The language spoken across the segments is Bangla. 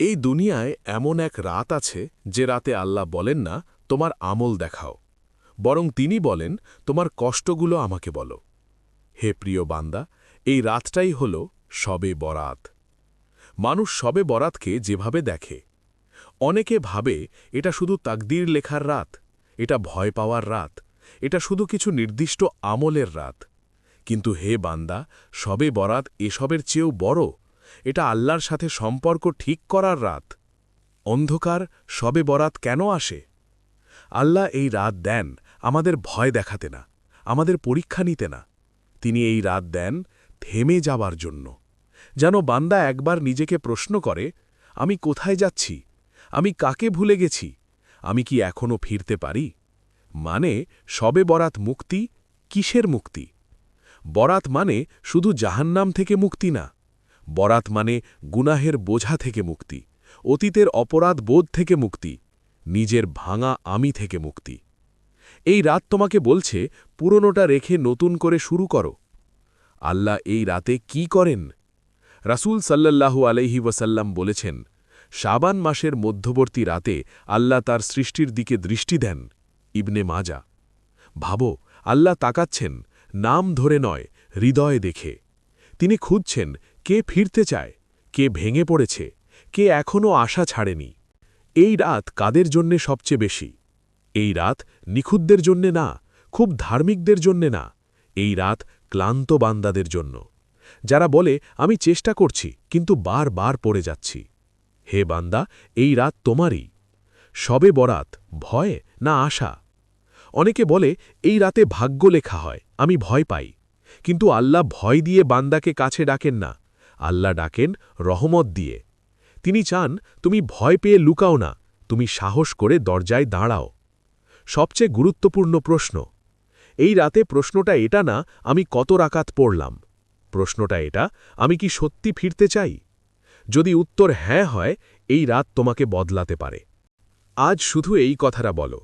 এই দুনিয়ায় এমন এক রাত আছে যে রাতে আল্লাহ বলেন না, তোমার আমল দেখাও। বরং তিনি বলেন, তোমার কষ্টগুলো আমাকে বলো। হে প্রিয় বান্দা, এই রাতটাই হল সবে বরাত। মানুষ সবে বরাতকে যেভাবে দেখে। অনেকে ভাবে এটা শুধু তাকদির লেখার রাত, এটা ভয় পাওয়ার রাত, এটা শুধু কিছু নির্দিষ্ট আমলের রাত। কিন্তু হে বান্দা, সবে বরাত এসবের চেয়েও বড় এটা আল্লাহর সাথে সম্পর্ক ঠিক করার রাত। অন্ধকার সবে বরাত কেন আসে? আল্লাহ এই রাত দেন, আমাদের ভয় দেখাতে না, আমাদের পরীক্ষা নিতে না। তিনি এই রাত দেন থেমে যাবার জন্য। যেন বান্দা একবার নিজেকে প্রশ্ন করে, আমি কোথায় যাচ্ছি? আমি কাকে ভুলে গেছি? আমি কি এখনও ফিরতে পারি? মানে সবে বরাত মুক্তি কিসের মুক্তি? বরাত মানে শুধু জাহান্নাম থেকে মুক্তি না। বরাত মানে গুনাহের বোঝা থেকে মুক্তি, অতীতের অপরাধ বোধ থেকে মুক্তি, নিজের ভাঙা আমি থেকে মুক্তি। এই রাত তোমাকে বলছে, পুরনোটা রেখে নতুন করে শুরু করো। আল্লাহ এই রাতে কি করেন? রাসূল সাল্লাল্লাহু আলাইহি ওয়াসাল্লাম বলেছেন, শাবান মাসের মধ্যবর্তী রাতে আল্লাহ তার সৃষ্টির দিকে দৃষ্টি দেন, ইবনে মাজা। ভাবো, আল্লাহ তাকাচ্ছেন, নাম ধরে নয়, হৃদয় দেখে। তিনি খুঁজছেন কে ফিরতে চায়, কে ভেঙে পড়েছে, কে এখনও আশা ছাড়েনি। এই রাত কাদের জন্যে সবচেয়ে বেশি? এই রাত নিখুদ্দের জন্যে না, খুব ধার্মিকদের জন্যে না, এই রাত ক্লান্ত বান্দাদের জন্য। যারা বলে, আমি চেষ্টা করছি, কিন্তু বার বার পড়ে যাচ্ছি। হে বান্দা, এই রাত তোমারই। সবে বরাত, ভয় না আশা? অনেকে বলে, এই রাতে ভাগ্য লেখা হয়, আমি ভয় পাই। কিন্তু আল্লাহ ভয় দিয়ে বান্দাকে কাছে ডাকেন না। আল্লাহ ডাকেন রহমত দিয়ে। তিনি চান, তুমি ভয় পেয়ে লুকাও না, তুমি সাহস করে দরজায় দাঁড়াও। সবচেয়ে গুরুত্বপূর্ণ প্রশ্ন, এই রাতে প্রশ্নটা এটা না, আমি কত রাকাত পড়লাম? প্রশ্নটা এটা, আমি কি সত্যি ফিরতে চাই? যদি উত্তর হ্যাঁ হয়, এই রাত তোমাকে বদলাতে পারে। আজ শুধু এই কথাটা বলো,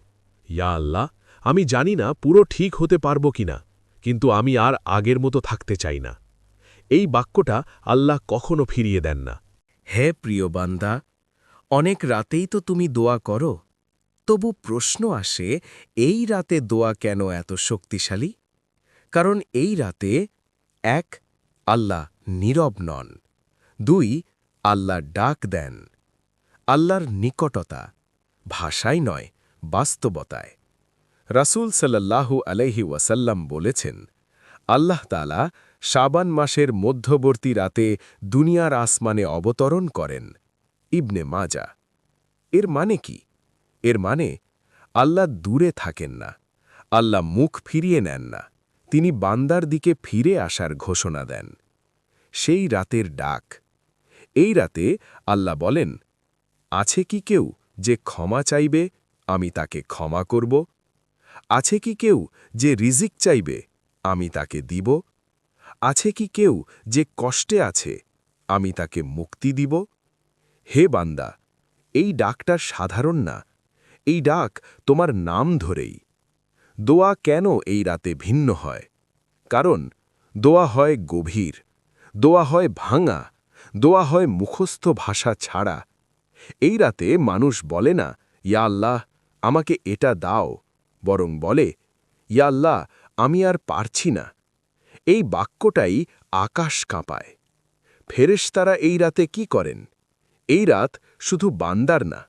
ইয়া আল্লাহ, আমি জানি না পুরো ঠিক হতে পারব কিনা, কিন্তু আমি আর আগের মতো থাকতে চাই না। এই বাক্যটা আল্লাহ কখনো ফিরিয়ে দেন না। হে প্রিয় বান্দা, অনেক রাতেই তো তুমি দোয়া করো, তবু প্রশ্ন আসে, এই রাতে দোয়া কেন এত শক্তিশালী? কারণ এই রাতে, এক, আল্লাহ নীরব নন, দুই, আল্লাহ ডাক দেন, আল্লাহর নিকটতা ভাষাই নয়, বাস্তবতায়। রাসূল সাল্লাল্লাহু আলাইহি ওয়াসাল্লাম বলেছেন, আল্লাহ তালা শাবান মাসের মধ্যবর্তী রাতে দুনিয়ার আসমানে অবতরণ করেন ইবনে মাজা। এর মানে কি? এর মানে আল্লাহ দূরে থাকেন না, আল্লাহ মুখ ফিরিয়ে নেন না, তিনি বান্দার দিকে ফিরে আসার ঘোষণা দেন। সেই রাতের ডাক। এই রাতে আল্লাহ বলেন, আছে কি কেউ যে ক্ষমা চাইবে, আমি তাকে ক্ষমা করব? আছে কি কেউ যে রিজিক চাইবে, আমি তাকে দিব? আছে কি কেউ যে কষ্টে আছে? আমি তাকে মুক্তি দিব? হে বান্দা, এই ডাকটা সাধারণ না। এই ডাক তোমার নাম ধরেই। দোয়া কেন এই রাতে ভিন্ন হয়? কারণ, দোয়া হয় গভীর, দোয়া হয় ভাঙা, দোয়া হয় মুখস্থ ভাষা ছাড়া। এই রাতে মানুষ বলে না, ইয়া আল্লাহ, আমাকে এটা দাও। বরং বলে, ইয়া আল্লাহ, আমি আর পারছি না। এই বাক্যটাই আকাশ কাঁপায়। ফেরেশতারা এই রাতে কি করেন? এই রাত শুধু বান্দার না,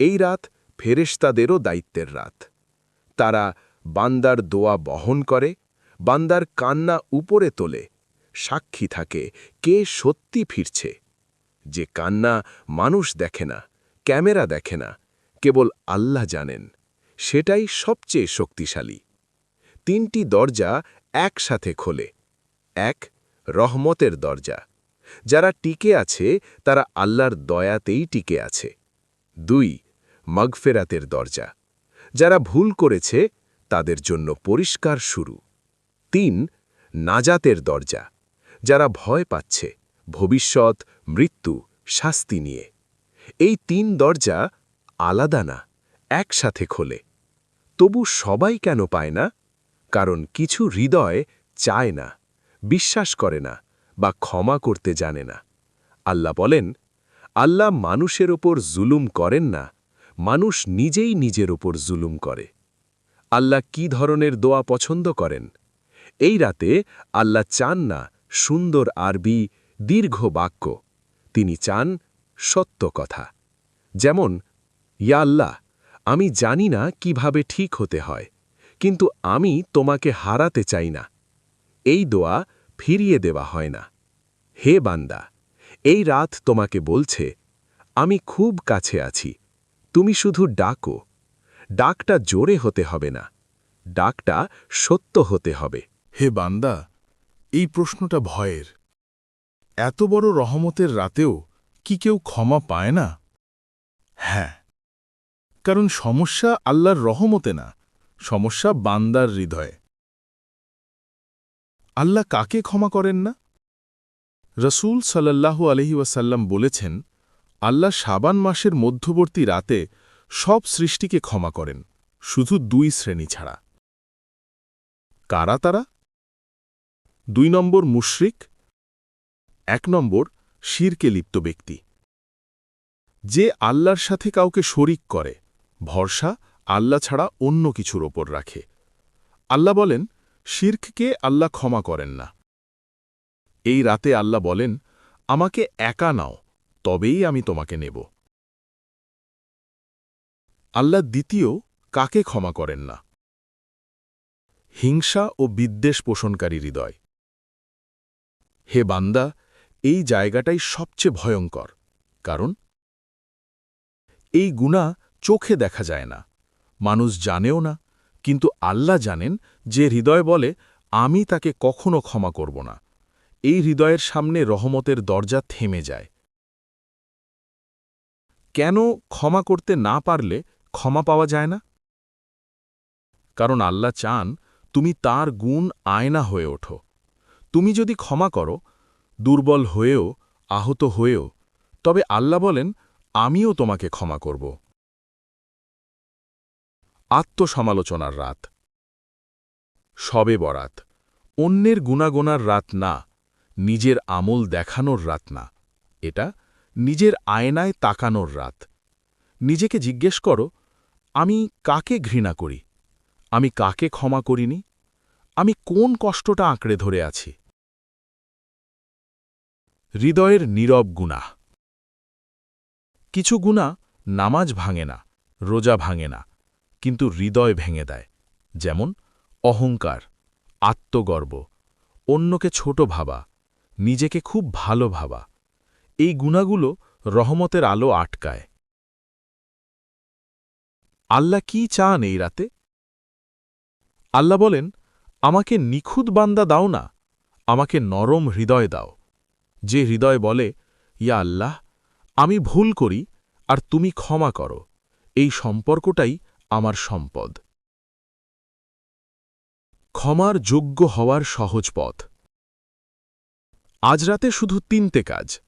এই রাত ফেরেশতাদেরও দায়িত্বের রাত। তারা বান্দার দোয়া বহন করে, বান্দার কান্না উপরে তোলে, সাক্ষী থাকে কে সত্যি ফিরছে। যে কান্না মানুষ দেখে না, ক্যামেরা দেখে না, কেবল আল্লাহ জানেন, সেটাই সবচেয়ে শক্তিশালী। তিনটি দরজা একসাথে খোলে। এক, রহমতের দরজা। যারা টিকে আছে, তারা আল্লাহর দয়াতেই টিকে আছে। দুই, মগফেরাতের দরজা। যারা ভুল করেছে, তাদের জন্য পরিষ্কার শুরু। তিন, নাজাতের দরজা। যারা ভয় পাচ্ছে, ভবিষ্যৎ, মৃত্যু, শাস্তি নিয়ে। এই তিন দরজা আলাদা না, একসাথে খোলে। তবু সবাই কেন পায় না? কারণ কিছু হৃদয় চায় না, বিশ্বাস করে না বা ক্ষমা করতে জানে না। আল্লাহ বলেন, আল্লাহ মানুষের ওপর জুলুম করেন না, মানুষ নিজেই নিজের ওপর জুলুম করে। আল্লাহ কি ধরনের দোয়া পছন্দ করেন? এই রাতে আল্লাহ চান না সুন্দর আরবি দীর্ঘ বাক্য, তিনি চান সত্য কথা। যেমন, ইয়া আল্লাহ, আমি জানি না কীভাবে ঠিক হতে হয়। কিন্তু আমি তোমাকে হারাতে চাই না। এই দোয়া ফিরিয়ে দেওয়া হয় না। হে বান্দা, এই রাত তোমাকে বলছে, আমি খুব কাছে আছি, তুমি শুধু ডাকো। ডাকটা জোরে হতে হবে না, ডাকটা সত্য হতে হবে। হে বান্দা, এই প্রশ্নটা ভয়ের। এত বড় রহমতের রাতেও কি কেউ ক্ষমা পায় না? হ্যাঁ কারণ সমস্যা আল্লাহর রহমতে না। সমস্যা বান্দার হৃদয়ে। আল্লাহ কাকে ক্ষমা করেন না? রসুল সাল্লাল্লাহু আলহি ওয়াসাল্লাম বলেছেন, আল্লাহ সাবান মাসের মধ্যবর্তী রাতে সব সৃষ্টিকে ক্ষমা করেন, শুধু দুই শ্রেণি ছাড়া। কারা তারা? দুই নম্বর মুশরিক, এক নম্বর শিরকে লিপ্ত ব্যক্তি। যে আল্লাহর সাথে কাউকে শরিক করে, ভরসা আল্লাহ ছাড়া অন্য কিছুর ওপর রাখে। আল্লাহ বলেন, শির্ককে আল্লাহ ক্ষমা করেন না। এই রাতে আল্লাহ বলেন, আমাকে একা নাও, তবেই আমি তোমাকে নেব। আল্লাহ দ্বিতীয় কাকে ক্ষমা করেন না? হিংসা ও বিদ্বেষ পোষণকারী হৃদয়। হে বান্দা, এই জায়গাটাই সবচেয়ে ভয়ঙ্কর, কারণ এই গুণা চোখে দেখা যায় না। মানুষ জানেও না, কিন্তু আল্লাহ জানেন যে হৃদয় বলে, আমি তাকে কখনো ক্ষমা করব না। এই হৃদয়ের সামনে রহমতের দরজা থেমে যায়। কেন ক্ষমা করতে না পারলে ক্ষমা পাওয়া যায় না? কারণ আল্লাহ চান তুমি তার গুণ আয়না হয়ে ওঠো। তুমি যদি ক্ষমা করো, দুর্বল হয়েও, আহত হয়েও, তবে আল্লাহ বলেন, আমিও তোমাকে ক্ষমা করব। আত্মসমালোচনার রাত। সবে বরাত। অন্যের গুণাগোনার রাত না, নিজের আমল দেখানোর রাত না। এটা নিজের আয়নায় তাকানোর রাত। নিজেকে জিজ্ঞেস করো, আমি কাকে ঘৃণা করি? আমি কাকে ক্ষমা করিনি? আমি কোন কষ্টটা আঁকড়ে ধরে আছি? হৃদয়ের নীরব গুণা। কিছু গুণা নামাজ ভাঙে না, রোজা ভাঙে না। কিন্তু হৃদয় ভেঙে দেয়, যেমন অহংকার, আত্মগর্ব, অন্যকে ছোট ভাবা, নিজেকে খুব ভালো ভাবা। এই গুণাগুলো রহমতের আলো আটকায়। আল্লাহ কি চান এই রাতে? আল্লাহ বলেন, আমাকে নিখুঁত বান্দা দাও না, আমাকে নরম হৃদয় দাও। যে হৃদয় বলে, ইয়া আল্লাহ, আমি ভুল করি, আর তুমি ক্ষমা করো, এই সম্পর্কটাই আমার সম্পদ। ক্ষমার যোগ্য হওয়ার সহজ পথ। আজ রাতে শুধু তিনটে কাজ।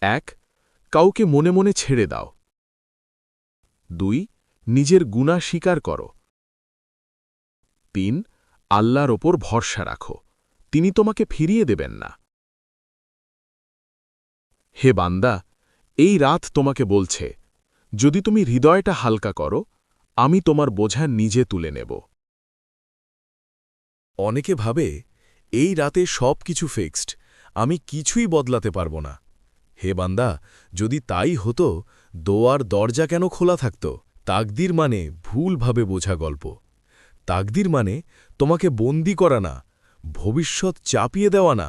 এক, কাউকে মনে মনে ছেড়ে দাও। দুই, নিজের গুণা স্বীকার করো। তিন, আল্লাহর ওপর ভরসা রাখো। তিনি তোমাকে ফিরিয়ে দেবেন না। হে বান্দা, এই রাত তোমাকে বলছে যদি তুমি হৃদয়টা হালকা করো, আমি তোমার বোঝা নিজে তুলে নেব। অনেকে ভাবে, এই রাতে সব কিছু ফিক্সড, আমি কিছুই বদলাতে পারব না। হে বান্দা, যদি তাই হতো, দোয়ার দরজা কেন খোলা থাকত? তাকদির মানে ভুলভাবে বোঝা গল্প। তাকদির মানে তোমাকে বন্দি করা না, ভবিষ্যৎ চাপিয়ে দেওয়া না।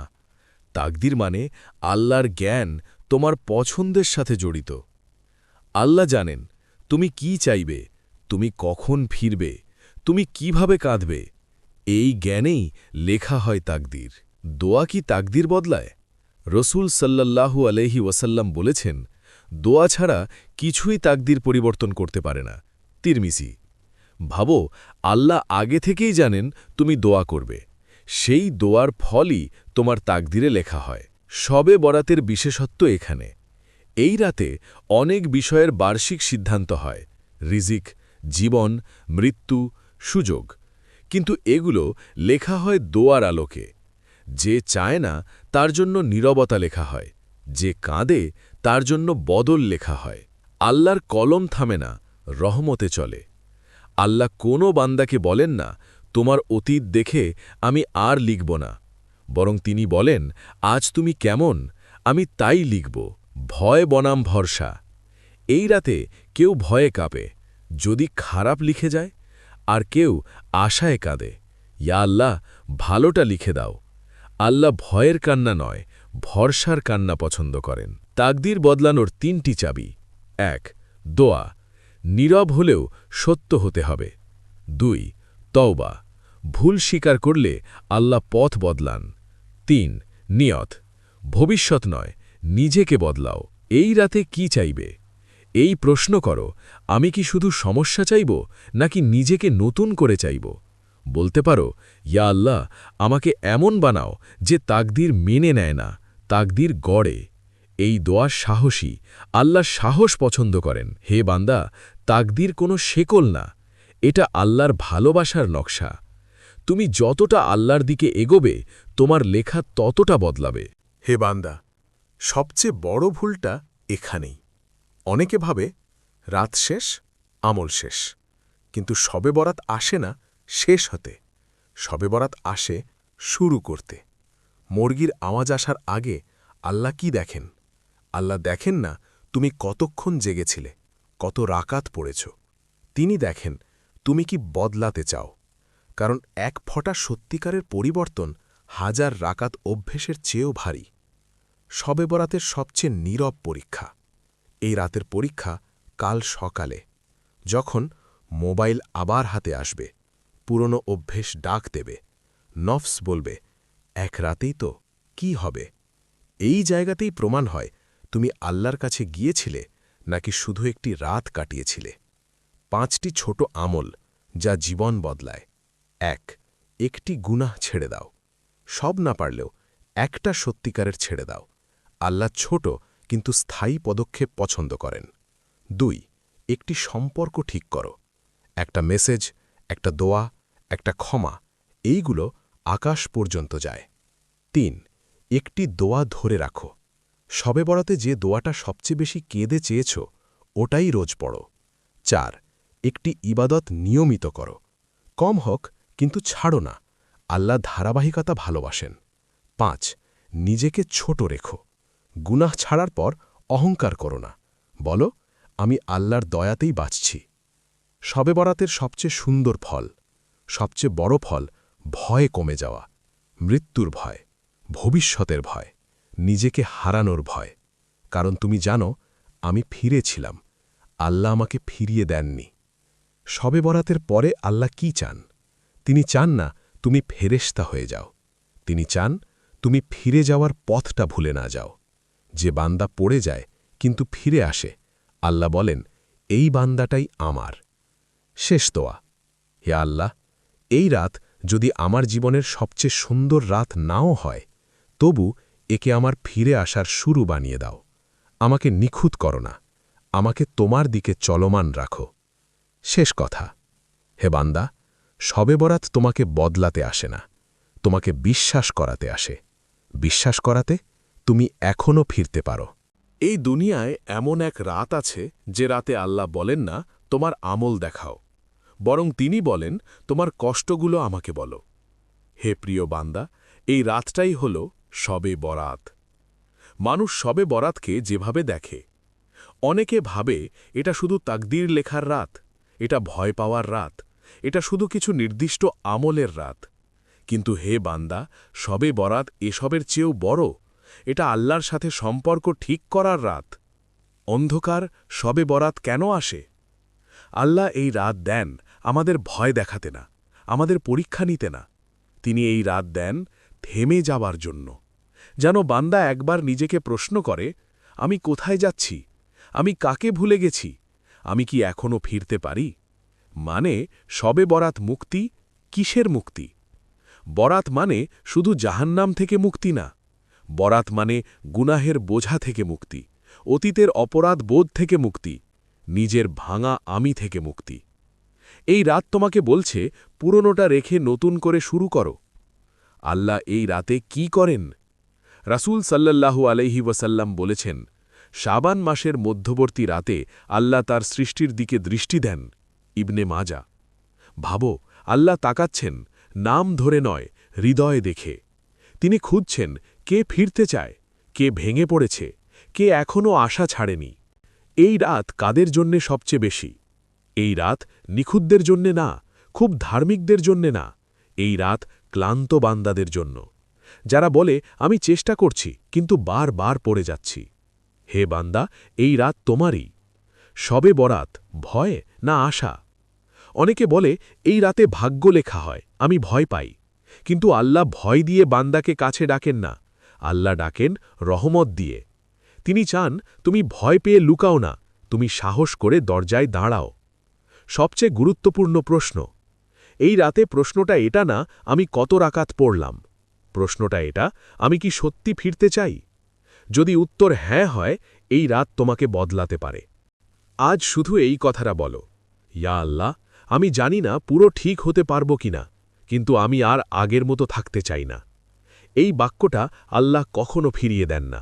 তাকদির মানে আল্লাহর জ্ঞান তোমার পছন্দের সাথে জড়িত। আল্লাহ জানেন, তুমি কি চাইবে, তুমি কখন ফিরবে, তুমি কীভাবে কাঁদবে। এই জ্ঞানেই লেখা হয় তাকদির। দোয়া কি তাকদির বদলায়? রসুল সাল্লাল্লাহু আলহি ওয়াসাল্লাম বলেছেন, দোয়া ছাড়া কিছুই তাকদির পরিবর্তন করতে পারে না। তিরমিসি ভাবো, আল্লাহ আগে থেকেই জানেন তুমি দোয়া করবে। সেই দোয়ার ফলই তোমার তাকদিরে লেখা হয়। সবে বরাতের বিশেষত্ব এখানে। এই রাতে অনেক বিষয়ের বার্ষিক সিদ্ধান্ত হয়। রিজিক, জীবন, মৃত্যু, সুযোগ। কিন্তু এগুলো লেখা হয় দোয়ার আলোকে। যে চায় না, তার জন্য নীরবতা লেখা হয়। যে কাঁদে, তার জন্য বদল লেখা হয়। আল্লাহর কলম থামে না, রহমতে চলে। আল্লাহ কোনো বান্দাকে বলেন না, তোমার অতীত দেখে আমি আর লিখব না। বরং তিনি বলেন, আজ তুমি কেমন, আমি তাই লিখব। ভয় বনাম ভরসা। এই রাতে কেউ ভয়ে কাঁপে, যদি খারাপ লিখে যায়, আর কেউ আশায় কাঁদে। ইয়া আল্লাহ, ভালোটা লিখে দাও। আল্লাহ ভয়ের কান্না নয়, ভরসার কান্না পছন্দ করেন। তাকদির বদলানোর তিনটি চাবি। এক, দোয়া। নীরব হলেও সত্য হতে হবে। দুই, তওবা। ভুল স্বীকার করলে আল্লাহ পথ বদলান। তিন, নিয়ত। ভবিষ্যৎ নয় নিজেকে বদলাও। এই রাতে কি চাইবে? এই প্রশ্ন করো, আমি কি শুধু সমস্যা চাইব, নাকি নিজেকে নতুন করে চাইব? বলতে পারো, ইয়া আল্লাহ, আমাকে এমন বানাও যে তাকদির মেনে নেয় না, তাকদির গড়ে। এই দোয়া সাহসী, আল্লাহ সাহস পছন্দ করেন। হে বান্দা, তাকদির কোনো শেকল না, এটা আল্লাহর ভালোবাসার নকশা। তুমি যতটা আল্লাহর দিকে এগোবে, তোমার লেখা ততটা বদলাবে। হে বান্দা সবচেয়ে বড় ভুলটা এখানেই। অনেকে ভাবে রাত শেষ, আমল শেষ। কিন্তু সবে বরাত আসে না শেষ হতে। সবে বরাত আসে শুরু করতে। মুরগির আওয়াজ আসার আগে আল্লাহ কি দেখেন? আল্লাহ দেখেন না তুমি কতক্ষণ জেগেছিলে, কত রাকাত পড়েছ। তিনি দেখেন তুমি কি বদলাতে চাও। কারণ এক ফটা সত্যিকারের পরিবর্তন হাজার রাকাত অভ্যেসের চেয়েও ভারী। শবে বরাতের সবচেয়ে নীরব পরীক্ষা। এই রাতের পরীক্ষা কাল সকালে, যখন মোবাইল আবার হাতে আসবে, পুরনো অভ্যেস ডাক দেবে, নফস বলবে, এক রাতেই তো, কি হবে? এই জায়গাতেই প্রমাণ হয়, তুমি আল্লাহর কাছে গিয়েছিলে নাকি শুধু একটি রাত কাটিয়েছিলে। পাঁচটি ছোট আমল যা জীবন বদলায়। এক, একটি গুনাহ ছেড়ে দাও। সব না পারলেও একটা সত্যিকারের ছেড়ে দাও। আল্লাহ ছোট কিন্তু স্থায়ী পদক্ষেপ পছন্দ করেন। দুই, একটি সম্পর্ক ঠিক করো। একটা মেসেজ, একটা দোয়া, একটা ক্ষমা, এইগুলো আকাশ পর্যন্ত যায়। তিন, একটি দোয়া ধরে রাখো। সবে বরাতে যে দোয়াটা সবচেয়ে বেশি কেঁদে চেয়েছ, ওটাই রোজ পড়ো। চার, একটি ইবাদত নিয়মিত করো। কম হোক, কিন্তু ছাড়ো না। আল্লাহ ধারাবাহিকতা ভালোবাসেন। পাঁচ, নিজেকে ছোট রেখো। গুনাহ ছাড়ার পর অহংকার করো না। বলো, আমি আল্লাহর দয়াতেই বাঁচছি। সবে বরাতের সবচেয়ে সুন্দর ফল, সবচেয়ে বড় ফল ভয়ে কমে যাওয়া, মৃত্যুর ভয়, ভবিষ্যতের ভয়, নিজেকে হারানোর ভয়। কারণ তুমি জানো, আমি ফিরেছিলাম, আল্লাহ আমাকে ফিরিয়ে দেননি। সবে বরাতের পরে আল্লাহ কি চান? তিনি চান না, তুমি ফেরেস্তা হয়ে যাও। তিনি চান, তুমি ফিরে যাওয়ার পথটা ভুলে না যাও। যে বান্দা পড়ে যায়, কিন্তু ফিরে আসে। আল্লাহ বলেন, এই বান্দাটাই আমার। শেষ তোয়া হে আল্লাহ, এই রাত যদি আমার জীবনের সবচেয়ে সুন্দর রাত নাও হয়, তবু একে আমার ফিরে আসার শুরু বানিয়ে দাও। আমাকে নিখুঁত করো না। আমাকে তোমার দিকে চলমান রাখো। শেষ কথা। হে বান্দা, সবে বরাত তোমাকে বদলাতে আসে না। তোমাকে বিশ্বাস করাতে আসে। বিশ্বাস করাতে তুমি এখনও ফিরতে পারো। এই দুনিয়ায় এমন এক রাত আছে যে রাতে আল্লাহ বলেন না, তোমার আমল দেখাও। বরং তিনি বলেন, তোমার কষ্টগুলো আমাকে বলো। হে প্রিয় বান্দা, এই রাতটাই হল সবে বরাত। মানুষ সবে বরাতকে যেভাবে দেখে। অনেকে ভাবে, এটা শুধু তাকদির লেখার রাত, এটা ভয় পাওয়ার রাত, এটা শুধু কিছু নির্দিষ্ট আমলের রাত। কিন্তু হে বান্দা, সবে বরাত এসবের চেয়েও বড় এটা আল্লাহর সাথে সম্পর্ক ঠিক করার রাত। অন্ধকার, সবে বরাত কেন আসে? আল্লাহ এই রাত দেন, আমাদের ভয় দেখাতে না, আমাদের পরীক্ষা নিতে না। তিনি এই রাত দেন থেমে যাবার জন্য। যেন বান্দা একবার নিজেকে প্রশ্ন করে, আমি কোথায় যাচ্ছি? আমি কাকে ভুলে গেছি? আমি কি এখনও ফিরতে পারি? মানে সবে বরাত মুক্তি কিসের মুক্তি? বরাত মানে শুধু জাহান্নাম থেকে মুক্তি না। বরাত মানে গুনাহের বোঝা থেকে মুক্তি, অতীতের অপরাধ বোধ থেকে মুক্তি, নিজের ভাঙা আমি থেকে মুক্তি। এই রাত তোমাকে বলছে, পুরনোটা রেখে নতুন করে শুরু করো। আল্লাহ এই রাতে কি করেন? রাসূল সাল্লাল্লাহু আলাইহি ওয়াসাল্লাম বলেছেন, শাবান মাসের মধ্যবর্তী রাতে আল্লাহ তার সৃষ্টির দিকে দৃষ্টি দেন, ইবনে মাজা। ভাবো, আল্লাহ তাকাচ্ছেন, নাম ধরে নয়, হৃদয়ে দেখে। তিনি খুঁজছেন কে ফিরতে চায়, কে ভেঙে পড়েছে, কে এখনও আশা ছাড়েনি। এই রাত কাদের জন্যে সবচেয়ে বেশি? এই রাত নিখুদ্দের জন্যে না, খুব ধার্মিকদের জন্যে না, এই রাত ক্লান্ত বান্দাদের জন্য। যারা বলে, আমি চেষ্টা করছি, কিন্তু বার বার পড়ে যাচ্ছি। হে বান্দা, এই রাত তোমারই। সবে বরাত, ভয় না আশা? অনেকে বলে, এই রাতে ভাগ্য লেখা হয়, আমি ভয় পাই। কিন্তু আল্লাহ ভয় দিয়ে বান্দাকে কাছে ডাকেন না। আল্লাহ ডাকেন রহমত দিয়ে। তিনি চান, তুমি ভয় পেয়ে লুকাও না, তুমি সাহস করে দরজায় দাঁড়াও। সবচেয়ে গুরুত্বপূর্ণ প্রশ্ন, এই রাতে প্রশ্নটা এটা না, আমি কত রাকাত পড়লাম? প্রশ্নটা এটা, আমি কি সত্যি ফিরতে চাই? যদি উত্তর হ্যাঁ হয়, এই রাত তোমাকে বদলাতে পারে। আজ শুধু এই কথাটা বলো, ইয়া আল্লাহ, আমি জানি না পুরো ঠিক হতে পারব কিনা, কিন্তু আমি আর আগের মতো থাকতে চাই না। এই বাক্যটা আল্লাহ কখনো ফিরিয়ে দেন না।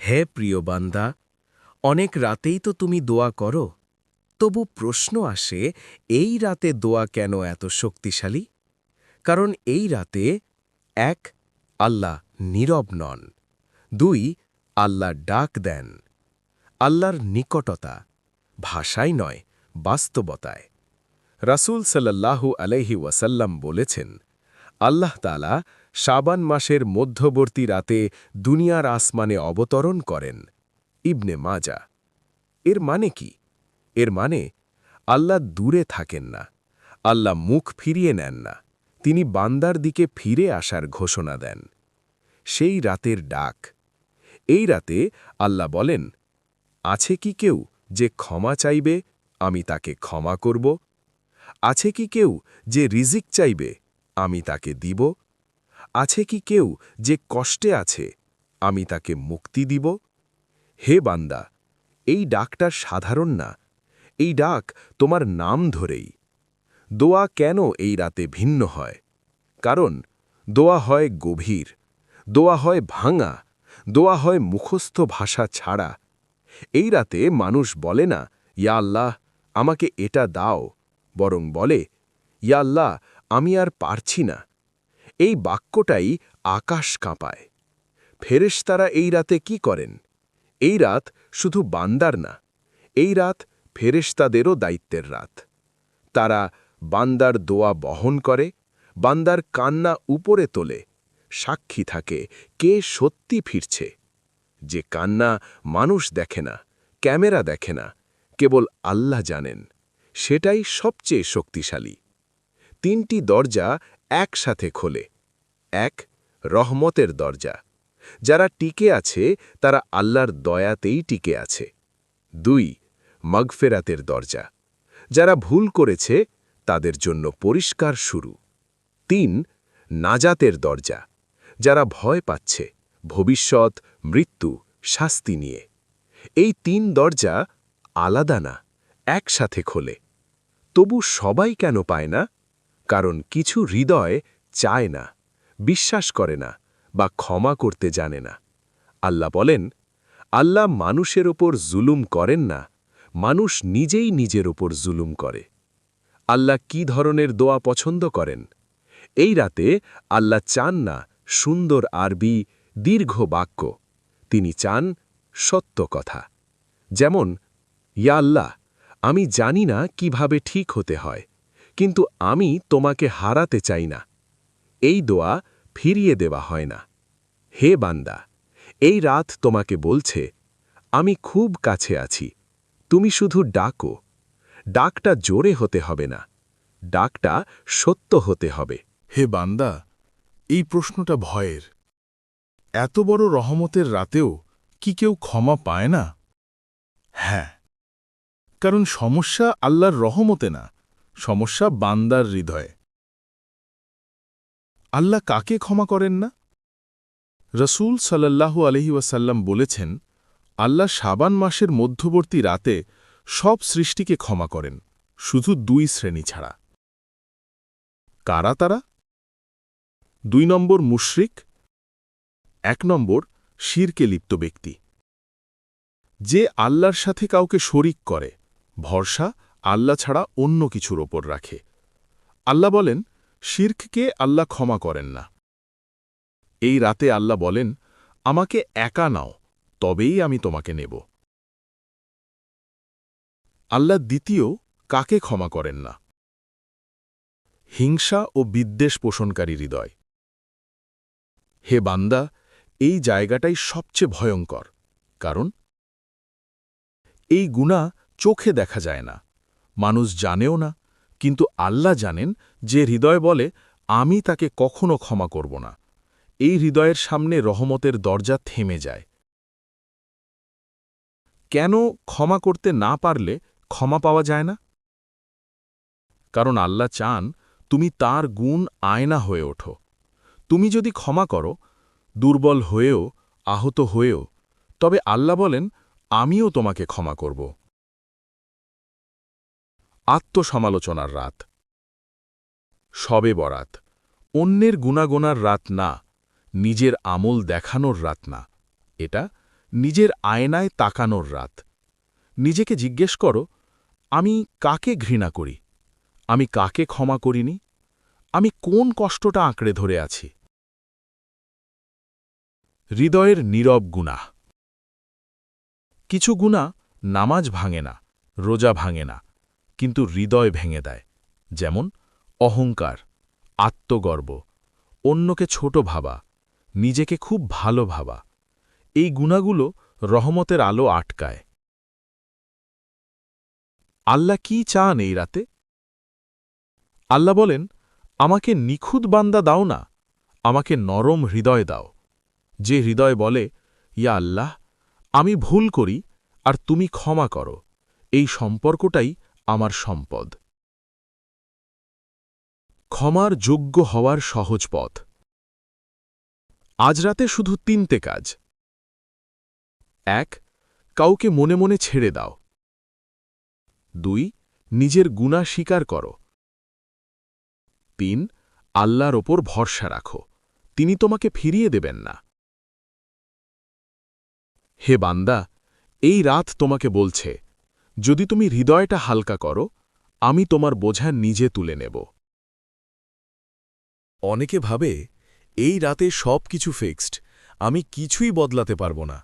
হে প্রিয় বান্দা, অনেক রাতেই তো তুমি দোয়া করো, তবু প্রশ্ন আসে, এই রাতে দোয়া কেন এত শক্তিশালী? কারণ এই রাতে, এক, আল্লাহ নীরব নন, দুই, আল্লাহ ডাক দেন, আল্লাহর নিকটতা, ভাষাই নয়, বাস্তবতায়। রাসূল সাল্লাল্লাহু আলাইহি ওয়াসাল্লাম বলেছেন, আল্লাহ তালা শাবান মাসের মধ্যবর্তী রাতে দুনিয়ার আসমানে অবতরণ করেন ইবনে মাজা। এর মানে কি? এর মানে আল্লাহ দূরে থাকেন না, আল্লাহ মুখ ফিরিয়ে নেন না, তিনি বান্দার দিকে ফিরে আসার ঘোষণা দেন। সেই রাতের ডাক। এই রাতে আল্লাহ বলেন, আছে কি কেউ যে ক্ষমা চাইবে, আমি তাকে ক্ষমা করব? আছে কি কেউ যে রিজিক চাইবে, আমি তাকে দিব? আছে কি কেউ যে কষ্টে আছে? আমি তাকে মুক্তি দিব? হে বান্দা, এই ডাকটা সাধারণ না। এই ডাক তোমার নাম ধরেই। দোয়া কেন এই রাতে ভিন্ন হয়? কারণ, দোয়া হয় গভীর, দোয়া হয় ভাঙা, দোয়া হয় মুখস্থ ভাষা ছাড়া। এই রাতে মানুষ বলে না, ইয়া আল্লাহ, আমাকে এটা দাও। বরং বলে, ইয়া আল্লাহ, আমি আর পারছি না। এই বাক্যটাই আকাশ কাঁপায়। ফেরেশতারা এই রাতে কি করেন? এই রাত শুধু বান্দার না, এই রাত ফেরেশতাদেরও দায়িত্বের রাত। তারা বান্দার দোয়া বহন করে, বান্দার কান্না উপরে তোলে, সাক্ষী থাকে কে সত্যি ফিরছে। যে কান্না মানুষ দেখে না, ক্যামেরা দেখে না, কেবল আল্লাহ জানেন, সেটাই সবচেয়ে শক্তিশালী। তিনটি দরজা একসাথে খোলে। এক, রহমতের দরজা। যারা টিকে আছে, তারা আল্লাহর দয়াতেই টিকে আছে। দুই, মগফেরাতের দরজা। যারা ভুল করেছে, তাদের জন্য পরিষ্কার শুরু। তিন, নাজাতের দরজা। যারা ভয় পাচ্ছে, ভবিষ্যৎ, মৃত্যু, শাস্তি নিয়ে। এই তিন দরজা আলাদা না, একসাথে খোলে। তবু সবাই কেন পায় না? কারণ কিছু হৃদয় চায় না, বিশ্বাস করে না বা ক্ষমা করতে জানে না। আল্লাহ বলেন, আল্লাহ মানুষের ওপর জুলুম করেন না, মানুষ নিজেই নিজের ওপর জুলুম করে। আল্লাহ কি ধরনের দোয়া পছন্দ করেন? এই রাতে আল্লাহ চান না সুন্দর আরবি দীর্ঘ বাক্য, তিনি চান সত্য কথা। যেমন, ইয়া আল্লাহ, আমি জানি না কীভাবে ঠিক হতে হয়। কিন্তু আমি তোমাকে হারাতে চাই না। এই দোয়া ফিরিয়ে দেওয়া হয় না। হে বান্দা, এই রাত তোমাকে বলছে, আমি খুব কাছে আছি, তুমি শুধু ডাকো। ডাকটা জোরে হতে হবে না, ডাকটা সত্য হতে হবে। হে বান্দা, এই প্রশ্নটা ভয়ের। এত বড় রহমতের রাতেও কি কেউ ক্ষমা পায় না? হ্যাঁ কারণ সমস্যা আল্লাহর রহমতে না সমস্যা বান্দার হৃদয়ে। আল্লাহ কাকে ক্ষমা করেন না? রসুল সাল্লাল্লাহু আলহি ওয়াসাল্লাম বলেছেন, আল্লাহ সাবান মাসের মধ্যবর্তী রাতে সব সৃষ্টিকে ক্ষমা করেন, শুধু দুই শ্রেণি ছাড়া। কারা তারা? দুই নম্বর মুশরিক, এক নম্বর শিরকে লিপ্ত ব্যক্তি। যে আল্লাহর সাথে কাউকে শরিক করে, ভরসা আল্লাহ ছাড়া অন্য কিছুর ওপর রাখে। আল্লাহ বলেন, শির্ককে আল্লাহ ক্ষমা করেন না। এই রাতে আল্লাহ বলেন, আমাকে একা নাও, তবেই আমি তোমাকে নেব। আল্লাহ দ্বিতীয়, কাকে ক্ষমা করেন না? হিংসা ও বিদ্বেষ পোষণকারী হৃদয়। হে বান্দা, এই জায়গাটাই সবচেয়ে ভয়ঙ্কর, কারণ এই গুণা চোখে দেখা যায় না। মানুষ জানেও না, কিন্তু আল্লাহ জানেন যে হৃদয় বলে, আমি তাকে কখনো ক্ষমা করব না। এই হৃদয়ের সামনে রহমতের দরজা থেমে যায়। কেন ক্ষমা করতে না পারলে ক্ষমা পাওয়া যায় না? কারণ আল্লাহ চান তুমি তার গুণ আয়না হয়ে ওঠো। তুমি যদি ক্ষমা করো, দুর্বল হয়েও, আহত হয়েও, তবে আল্লাহ বলেন, আমিও তোমাকে ক্ষমা করব। আত্মসমালোচনার রাত। সবে বরাত। অন্যের গুণাগোনার রাত না, নিজের আমল দেখানোর রাত না। এটা নিজের আয়নায় তাকানোর রাত। নিজেকে জিজ্ঞেস করো, আমি কাকে ঘৃণা করি? আমি কাকে ক্ষমা করিনি? আমি কোন কষ্টটা আঁকড়ে ধরে আছি? হৃদয়ের নীরব গুণা। কিছু গুণা নামাজ ভাঙে না, রোজা ভাঙে না। কিন্তু হৃদয় ভেঙে দেয়, যেমন অহংকার, আত্মগর্ব, অন্যকে ছোট ভাবা, নিজেকে খুব ভালো ভাবা। এই গুণাগুলো রহমতের আলো আটকায়। আল্লাহ কি চান এই রাতে? আল্লাহ বলেন, আমাকে নিখুঁত বান্দা দাও না, আমাকে নরম হৃদয় দাও। যে হৃদয় বলে, ইয়া আল্লাহ, আমি ভুল করি আর তুমি ক্ষমা করো এই সম্পর্কটাই আমার সম্পদ। ক্ষমার যোগ্য হওয়ার সহজ পথ। আজ রাতে শুধু তিনটে কাজ। এক, কাউকে মনে মনে ছেড়ে দাও। দুই, নিজের গুণা স্বীকার করো। তিন, আল্লাহর ওপর ভরসা রাখো। তিনি তোমাকে ফিরিয়ে দেবেন না। হে বান্দা, এই রাত তোমাকে বলছে যদি তুমি হৃদয়টা হালকা করো, আমি তোমার বোঝা নিজে তুলে নেব। অনেকে ভাবে, এই রাতে সব কিছু ফিক্সড, আমি কিছুই বদলাতে পারব না।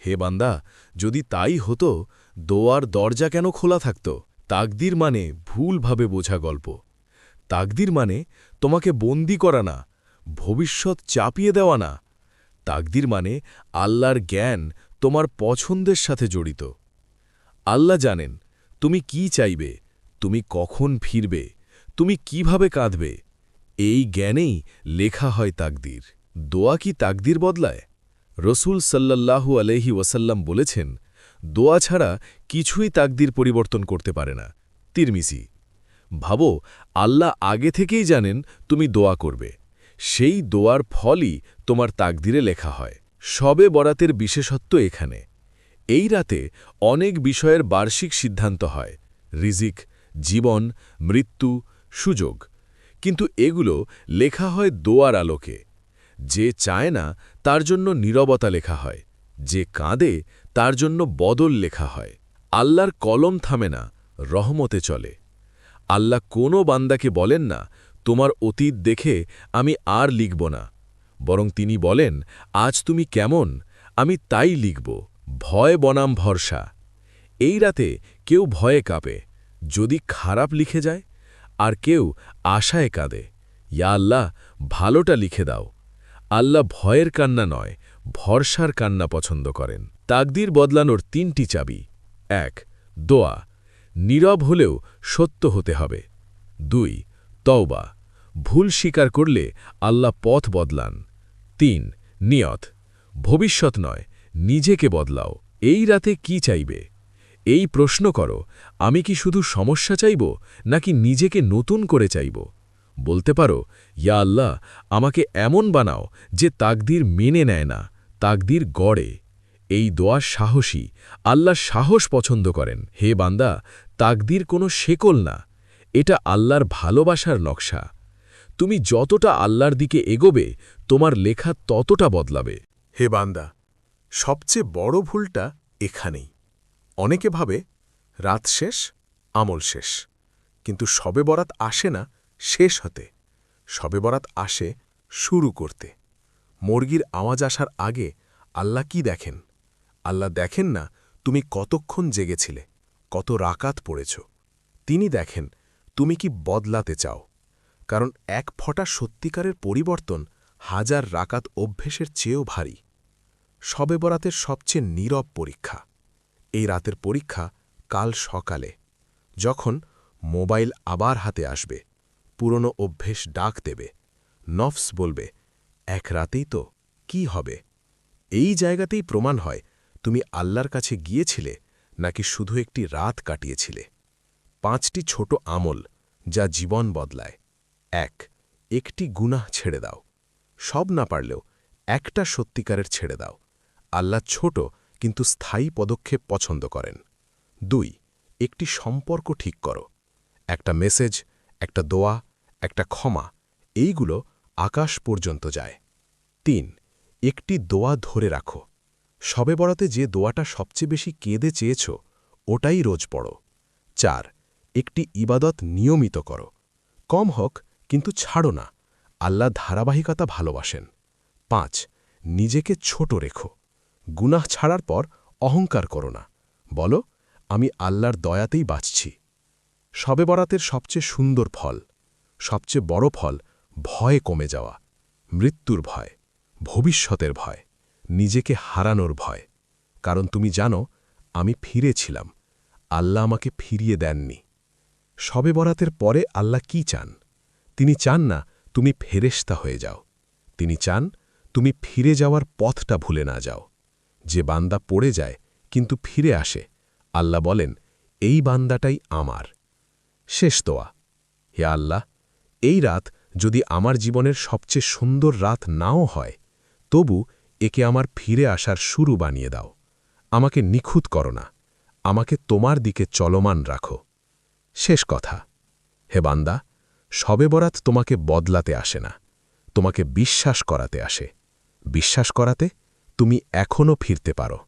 হে বান্দা, যদি তাই হতো, দোয়ার দরজা কেন খোলা থাকত? তাকদির মানে ভুলভাবে বোঝা গল্প। তাকদির মানে তোমাকে বন্দি করা না, ভবিষ্যৎ চাপিয়ে দেওয়া না। তাকদির মানে আল্লাহর জ্ঞান তোমার পছন্দের সাথে জড়িত। আল্লাহ জানেন, তুমি কি চাইবে, তুমি কখন ফিরবে, তুমি কীভাবে কাঁদবে। এই জ্ঞানেই লেখা হয় তাকদির। দোয়া কি তাকদির বদলায়? রসুল সাল্লাল্লাহু আলহি ওয়াসাল্লাম বলেছেন, দোয়া ছাড়া কিছুই তাকদির পরিবর্তন করতে পারে না। তিরমিসি ভাবো, আল্লাহ আগে থেকেই জানেন তুমি দোয়া করবে। সেই দোয়ার ফলই তোমার তাকদিরে লেখা হয়। সবে বরাতের বিশেষত্ব এখানে। এই রাতে অনেক বিষয়ের বার্ষিক সিদ্ধান্ত হয়। রিজিক, জীবন, মৃত্যু, সুযোগ। কিন্তু এগুলো লেখা হয় দোয়ার আলোকে। যে চায় না, তার জন্য নীরবতা লেখা হয়। যে কাঁদে, তার জন্য বদল লেখা হয়। আল্লাহর কলম থামে না, রহমতে চলে। আল্লাহ কোনো বান্দাকে বলেন না, তোমার অতীত দেখে আমি আর লিখব না। বরং তিনি বলেন, আজ তুমি কেমন, আমি তাই লিখব। ভয় বনাম ভরসা। এই রাতে কেউ ভয়ে কাঁপে, যদি খারাপ লিখে যায়, আর কেউ আশায় কাঁদে। ইয়া আল্লাহ, ভালোটা লিখে দাও। আল্লাহ ভয়ের কান্না নয়, ভরসার কান্না পছন্দ করেন। তাকদির বদলানোর তিনটি চাবি। এক, দোয়া। নীরব হলেও সত্য হতে হবে। দুই, তওবা। ভুল স্বীকার করলে আল্লাহ পথ বদলান। তিন, নিয়ত। ভবিষ্যৎ নয় নিজেকে বদলাও। এই রাতে কি চাইবে? এই প্রশ্ন করো, আমি কি শুধু সমস্যা চাইব, নাকি নিজেকে নতুন করে চাইব? বলতে পারো, ইয়া আল্লাহ, আমাকে এমন বানাও যে তাকদির মেনে নেয় না, তাকদির গড়ে। এই দোয়া সাহসী, আল্লাহ সাহস পছন্দ করেন। হে বান্দা, তাকদির কোনো শেকল না, এটা আল্লাহর ভালোবাসার নকশা। তুমি যতটা আল্লাহর দিকে এগোবে, তোমার লেখা ততটা বদলাবে। হে বান্দা সবচেয়ে বড় ভুলটা এখানেই। অনেকে ভাবে রাত শেষ, আমল শেষ। কিন্তু সবে বরাত আসে না শেষ হতে। সবে বরাত আসে শুরু করতে। মুরগির আওয়াজ আসার আগে আল্লাহ কি দেখেন? আল্লাহ দেখেন না তুমি কতক্ষণ জেগেছিলে, কত রাকাত পড়েছ। তিনি দেখেন তুমি কি বদলাতে চাও। কারণ এক ফটা সত্যিকারের পরিবর্তন হাজার রাকাত অভ্যেসের চেয়েও ভারী। সবে বরাতের সবচেয়ে নীরব পরীক্ষা। এই রাতের পরীক্ষা কাল সকালে, যখন মোবাইল আবার হাতে আসবে, পুরনো অভ্যেস ডাক দেবে, নফস বলবে, এক রাতেই তো, কি হবে? এই জায়গাতেই প্রমাণ হয়, তুমি আল্লাহর কাছে গিয়েছিলে নাকি শুধু একটি রাত কাটিয়েছিলে। পাঁচটি ছোট আমল যা জীবন বদলায়। এক, একটি গুনাহ ছেড়ে দাও। সব না পারলেও একটা সত্যিকারের ছেড়ে দাও। আল্লাহ ছোট কিন্তু স্থায়ী পদক্ষেপ পছন্দ করেন। দুই, একটি সম্পর্ক ঠিক করো। একটা মেসেজ, একটা দোয়া, একটা ক্ষমা, এইগুলো আকাশ পর্যন্ত যায়। তিন, একটি দোয়া ধরে রাখো। সবে বরাতে যে দোয়াটা সবচেয়ে বেশি কেঁদে চেয়েছ, ওটাই রোজ পড়ো। চার, একটি ইবাদত নিয়মিত করো। কম হোক, কিন্তু ছাড়ো না। আল্লাহ ধারাবাহিকতা ভালোবাসেন। পাঁচ, নিজেকে ছোট রেখো। গুনাহ ছাড়ার পর অহংকার করো না। বলো, আমি আল্লাহর দয়াতেই বাঁচছি। সবে বরাতের সবচেয়ে সুন্দর ফল, সবচেয়ে বড় ফল ভয়ে কমে যাওয়া, মৃত্যুর ভয়, ভবিষ্যতের ভয়, নিজেকে হারানোর ভয়। কারণ তুমি জানো, আমি ফিরেছিলাম, আল্লাহ আমাকে ফিরিয়ে দেননি। সবে বরাতের পরে আল্লাহ কি চান? তিনি চান না, তুমি ফেরেস্তা হয়ে যাও। তিনি চান, তুমি ফিরে যাওয়ার পথটা ভুলে না যাও। যে বান্দা পড়ে যায়, কিন্তু ফিরে আসে। আল্লাহ বলেন, এই বান্দাটাই আমার। শেষ তোয়া হে আল্লাহ, এই রাত যদি আমার জীবনের সবচেয়ে সুন্দর রাত নাও হয়, তবু একে আমার ফিরে আসার শুরু বানিয়ে দাও। আমাকে নিখুঁত করো না। আমাকে তোমার দিকে চলমান রাখো। শেষ কথা। হে বান্দা, সবে বরাত তোমাকে বদলাতে আসে না। তোমাকে বিশ্বাস করাতে আসে। বিশ্বাস করাতে তুমি এখনও ফিরতে পারো।